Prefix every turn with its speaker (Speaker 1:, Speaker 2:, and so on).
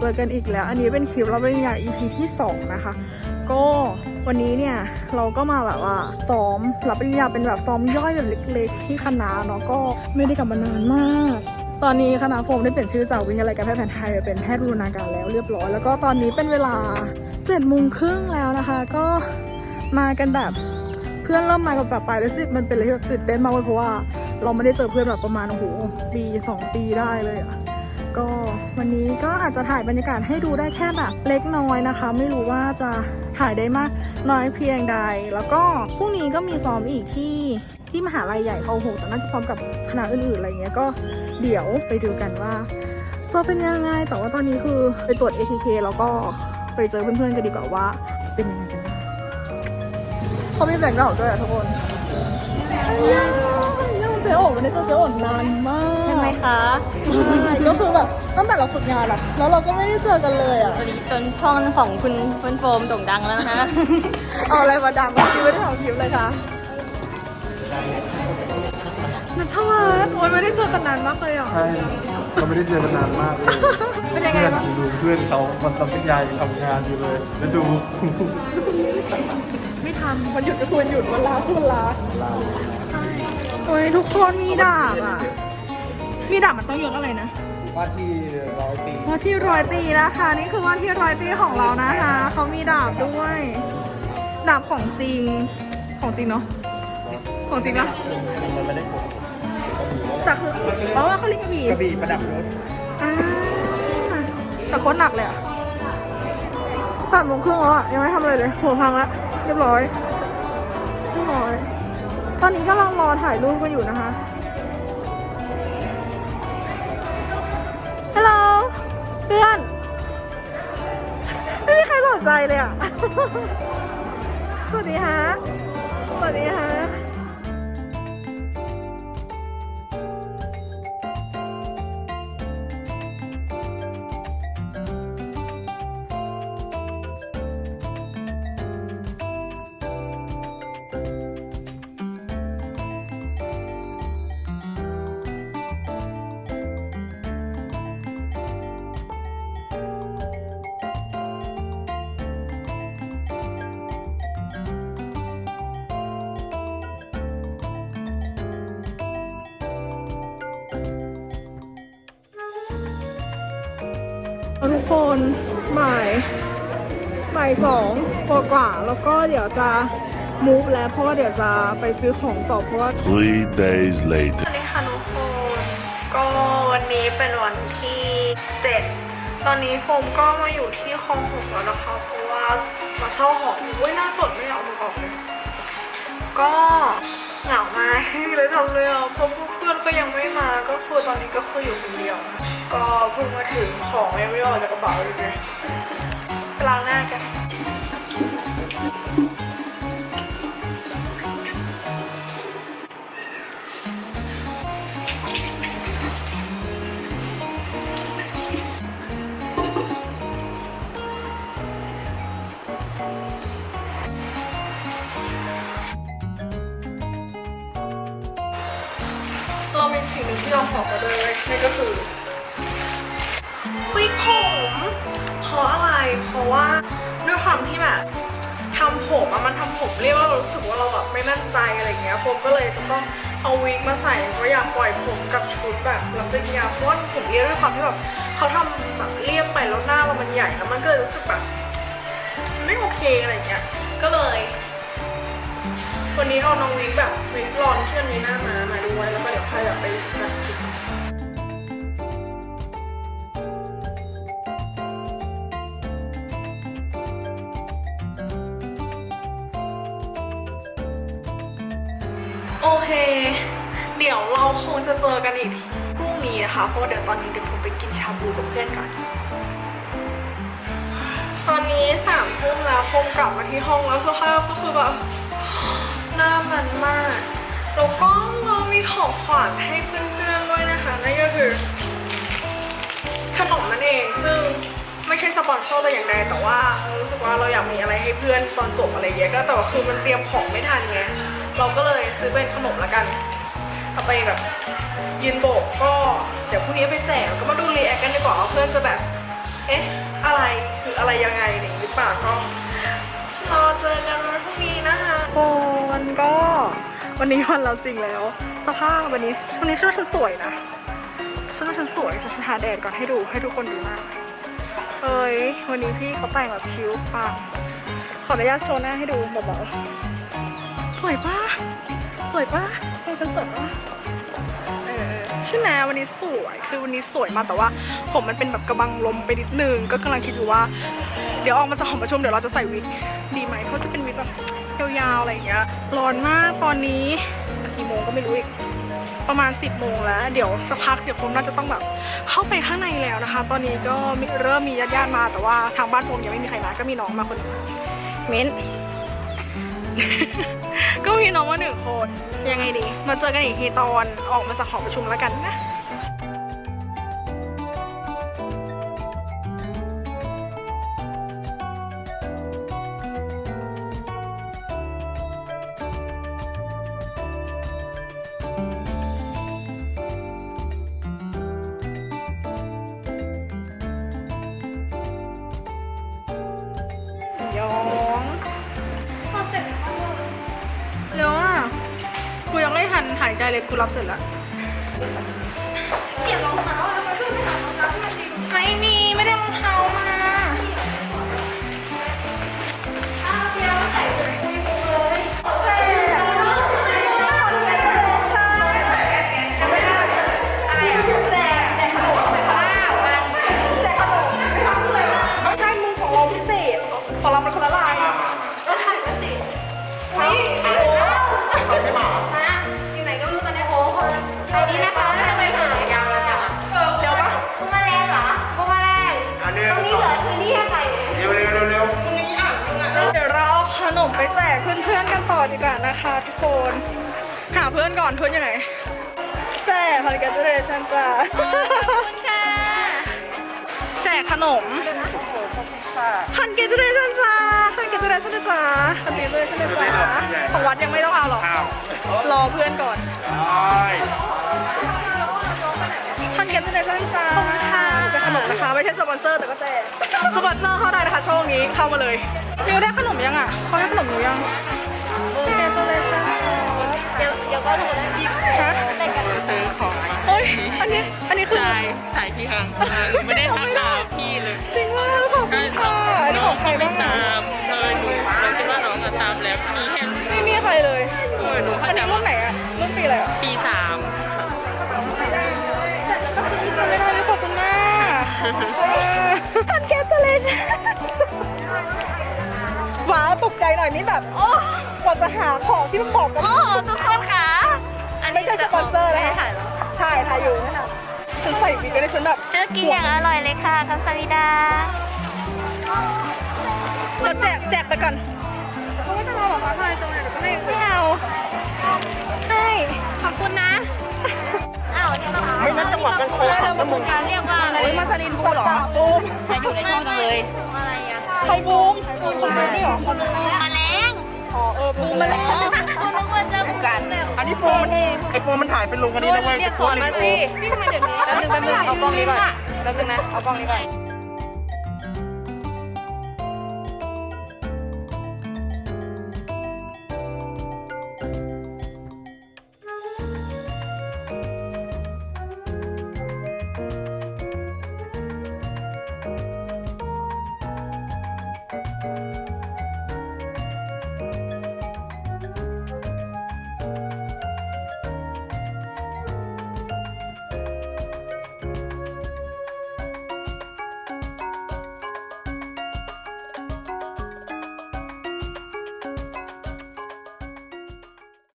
Speaker 1: เจอกันอีกแล้ว อันนี้เป็นคลิปเรับปริญญา EP ที่ 2 นะคะ ก็วันนี้เนี่ยเราก็มาแบบว่าซ้อมรับปริญญาเป็นแบบซ้อมย่อยแบบเล็กๆ ที่คณะเนาะก็ไม่ได้กลับมานานมาก ตอนนี้คณะโฟมได้เปลี่ยนชื่อจากวิทยาลัยการแพทย์แผนไทยไปเป็นแพทย์บูรณาการแล้วเรียบร้อย แล้วก็ตอนนี้เป็นเวลา7จ็ดโมงครึ่งแล้วนะคะ ก็มากันแบบเพื่อนเริ่มมากับแบบไปแล้วสิมันเป็นอะไรที่แบบตื่นเต้นมากเลยเพราะว่าเราไม่ได้เจอเพื่อนแบบประมาณโอ้โหปีสองปีได้เลยอะ ก็วันนี้ก็อาจจะถ่ายบรรยากาศให้ดูได้แค่แบบเล็กน้อยนะคะ ไม่รู้ว่าจะถ่ายได้มากน้อยเพียงใด แล้วก็พรุ่งนี้ก็มีซ้อมอีกที่ที่มหาลัยใหญ่เขาโหแต่น่าจะซ้อมกับคณะอื่นๆอะไรเงี้ยก็เดี๋ยวไปดูกันว่าจะเป็นยังไงแต่ว่าตอนนี้คือไปตรวจ ATK แล้วก็ไปเจอเพื่อนๆกันดีกว่าว่าเป็นยังไงกันบ้างเขามีแบ่งดอกด้วยอะทุกคน เจ๊โอ๋ไม่ได้เจอเจ๊โอ๋นานมาก
Speaker 2: ใช่ไหมคะ
Speaker 1: ใช่ก็คือแบบตั้งแต่เราฝึกงานอะแล้วเราก็ไม่ได้เจอกันเลยอะ
Speaker 2: ตอนนี้จนช่องของคุณเฟิร์นโฟมโด่งดังแล้วนะคะ
Speaker 1: เอาอะไรมาดังวะคิวไม่ได้ทำคลิปเลยค่ะนัทวัฒน์โอ้ยไม่ได้เจอกันนานมากเลยอะ
Speaker 3: ใช่เราไม่ได้เจอกันนานมากเลย
Speaker 1: เป็นยังไง
Speaker 3: เพื่อน
Speaker 1: บ้าง
Speaker 3: ดูเพื่อนเขาวันสัมปยายทำงานอยู่เลย แล้วดู
Speaker 1: ไม่ทำวันหยุดก็ควรหยุดวันลาก็วันลา ใช่โอ้ยทุกคนมีดาบอะ มีดาบมันต้องยกอะไรนะ
Speaker 3: ว่าที่ร้อยปี
Speaker 1: ว่าที่รอยตีนะคะ นี่คือว่าที่รอยตีของเรานะคะเขามีดาบด้วย ดาบของจริงของจริงเนาะของจริงปะ
Speaker 3: มันไม่ได้ผล
Speaker 1: แต่คือเพราะว่าเขาเรียกกระบี่
Speaker 3: กระบี่ประดับรถ
Speaker 1: อ่าแต่โคตรหนักเลยอะแปดโมงครึ่งแล้วอะยังไม่ทำอะไรเลยหัวพังแล้วเรียบร้อยเรียบร้อย ตอนนี้กำลังรอถ่ายรูปกันอยู่นะคะ ฮัลโหลเพื่อน ไม่มีใครสนใจเลยอะ สวัสดีฮะ สวัสดีฮะ ทุกคนบ่ายบ่ายสองกว่ากว่าๆแล้วก็เดี๋ยวจะมูฟแล้วเพราะว่าเดี๋ยวจะไปซื้อของต่อเพราะว่า
Speaker 4: Three days later.
Speaker 1: สวัสดีค่ะทุกคนก็วันนี้เป็นวันที่ 7 ตอนนี้โฟมก็มาอยู่ที่คลองหกแล้วนะคะเพราะว่ามาเช่าหออุ้ยหน้าสดไม่อยากเอามือออกเลยก็เหงามากไม่มีอะไรทำเลยอะเพราะพวกเพื่อนก็ยังไม่มาก็คือตอนนี้ก็คืออยู่คนเดียวนะ ก็เพิ่งมาถึงของยังไม่ออกจากกระเป๋าเลยเลยไปล้างหน้ากัน เรามีสิ่งหนึ่งที่เราขอมาด้วยเว้ยนั่นก็คือ ราะอะไร เพราะว่าด้วยความที่แบบทำผมอะมันทำผมเรียกว่ารู้สึกว่าเราแบบไม่มั่นใจอะไรเงี้ยผมก็เลยจะต้องเอาวิกมาใส่เพราะอยากปล่อยผมกับชุดแบบรับปริญญาเพราะว่าผมเรียกด้วยความที่แบบเขาทำแบบเรียบไปแล้วหน้าเรามันใหญ่แล้วมันก็เลยรู้สึกแบบไม่โอเคอะไรเงี้ย ก็เลยวันนี้เอาน้องวิกแบบวิกรอนที่มันมีหน้ามามาด้วยแล้วก็เดี๋ยวใครแบบไปจัด โอเค เดี๋ยวเราคงจะเจอกันอีกพรุ่งนี้นะคะ เพราะเดี๋ยวตอนนี้เดี๋ยวผมไปกินชาบูกับเพื่อนก่อน ตอนนี้สามทุ่มแล้วคงกลับมาที่ห้องแล้วสภาพก็คือแบบหน้ามันมาก แล้วก็เรามีของขวัญให้เพื่อนๆด้วยนะคะนั่นก็คือขนมนั่นเองซึ่ง ไม่ใช่สปอนเซอร์แต่อย่างใดแต่ว่าเรารู้สึกว่าเราอยากมีอะไรให้เพื่อนตอนจบอะไรเงี้ยก็แต่ว่าคือมันเตรียมของไม่ทันไงเราก็เลยซื้อเป็นขนมละกันเอาไปแบบยืนโบกก็เดี๋ยวพรุ่งนี้ไปแจกก็มาดูรีแอคกันดีกว่าว่าเพื่อนจะแบบเอ๊ะอะไรคืออะไรยังไงเนี่ยหรือเปล่าก็รอเจอกันวันพรุ่งนี้นะคะโอ้มันก็วันนี้วันเราจริงแล้ว สภาพวันนี้วันนี้ชุดฉันสวยนะชุดฉันสวยฉันหาแดดก่อนให้ดูให้ทุกคนดูหน้า เอ้ย วันนี้พี่เขาแต่งแบบคิ้วปังขออนุญาตโชว์หน้าให้ดูเบาๆสวยปะสวยปะเฮ้ฉันสวยปะเออใช่ไหมวันนี้สวย คือวันนี้สวยมากแต่ว่า ผมมันเป็นแบบกระบังลมไปนิดนึง ก็กำลังคิดอยู่ว่า เดี๋ยวออกมาจากหอประชุมเดี๋ยวเราจะใส่วิกดีไหมเขาจะเป็นวิกแบบยาวๆอะไรอย่างเงี้ย ร้อนมากตอนนี้กี่โมงก็ไม่รู้อีก ประมาณ 10โมงแล้ว เดี๋ยวสักพักเดี๋ยวผมน่าจะต้องแบบเข้าไปข้างในแล้วนะคะ ตอนนี้ก็เริ่มมีญาติๆมา แต่ว่าทางบ้านผมยังไม่มีใครมา ก็มีน้องมาคนหนึ่งเม้น ก็มีน้องมาหนึ่งคน ยังไงดี มาเจอกันอีกทีตอนออกมาจากหอประชุมแล้วกันนะ เลยกูรับเสร็จแล้วเก็บรองเท้าแล้วมาช่วยไปหารองเท้าที่มันดีไม่มีไม่ได้รอง ดีกว่านะคะทุกคน หาเพื่อนก่อนเพื่อนอยู่ไหนแจกพันกันเจเรชั่นจ้า
Speaker 2: ขอบคุณค่ะ
Speaker 1: แจกขนมพันเกจเรชั่นจ้าพันเกจเรชั่นจ้าพันเกจเรชั่นจ้าของวัดยังไม่ต้องเอาหรอก
Speaker 3: อ้าว
Speaker 1: รอเพื่อนก่อน
Speaker 3: ได้
Speaker 1: พันเกจเรชั่นจ้าแจกขนมนะคะ ไม่ใช่สปอนเซอร์แต่ก็แจกสปอนเซอร์เข้าได้นะคะช่วงนี้เข้ามาเลยมิวได้ขนมยังอะเขาได้ขนมหนูยังเกจเรชั่น
Speaker 2: เดี๋ยวเดี๋ยวก็รู้แล้วพี่
Speaker 1: ฮะ
Speaker 2: แต่งกัน
Speaker 5: ซื้อของมา
Speaker 1: เฮ้ยอันนี้อันนี้คือ
Speaker 5: จ่ายใส่พี่ครั้งหนูไม่ได้ทักทายพี่เลย
Speaker 1: จริงมากขอบคุณค่ะอันนี้ของใครบ้าง
Speaker 5: ตา
Speaker 1: อะ
Speaker 5: มเลยหนูเราคิดว่าน้องอะตามแล้วมีแค่
Speaker 1: ไม่มีใครเลย
Speaker 5: เออหนู
Speaker 1: อั
Speaker 5: เข้านใจ
Speaker 1: นี้รุ่
Speaker 5: ว่าน
Speaker 1: ไหนอะรุ่นปีอะไรอะ
Speaker 5: ปีสาม
Speaker 1: ทันแก๊สเลยว้าวตกใจหน่อยนี่แบบ
Speaker 2: โอ้
Speaker 1: กว่าจะหาของที่มันเหมาะกับ
Speaker 2: โอ้ทุกคนค่ะ อันนี้
Speaker 1: ไม่ใช่สปอนเซอร์
Speaker 2: นะ
Speaker 1: นะคะ
Speaker 2: ถ่ายแล้ว
Speaker 1: ถ่ายถ่ายอยู่นั่นน่ะฉันใส่บิ๊กไปเลยฉันแบบ
Speaker 2: เจอกินอย่างอร่อยเลยค่ะคำสวิดา
Speaker 1: เราแจกแจกไปก่อนเขาไม่จะรอหรอคะถ่ายตรงไหนเดี๋ยวก็ให้ไม่เอาให้ขอบคุณนะ
Speaker 2: อ้าวนี่มัน
Speaker 3: ไม่นัดจังหวะกันโคตรขับนะมึง
Speaker 2: การเรียกว่า อะไร
Speaker 1: โอ้ยมาซาลินบูเหรอบูม
Speaker 2: จะอยู่ในช่องจังเลยอะไรอะ
Speaker 1: ไข่บูมบูมมานี่เหรอ
Speaker 2: แมลง
Speaker 1: อ๋อเออบูมมาแล้ว
Speaker 2: คุณนึกว่าเจอกัน
Speaker 3: อันนี้โฟมมันไอโฟมมันถ่ายเป็นลงอันนี้นะเว้ย
Speaker 1: เรียกสอนมาสิพี่ทำไมเดี๋ยวนี้แป๊บนึงแป๊บนึงเอากล้องนี้ก่อนแป๊บนึงนะเอากล้องนี้ก่อน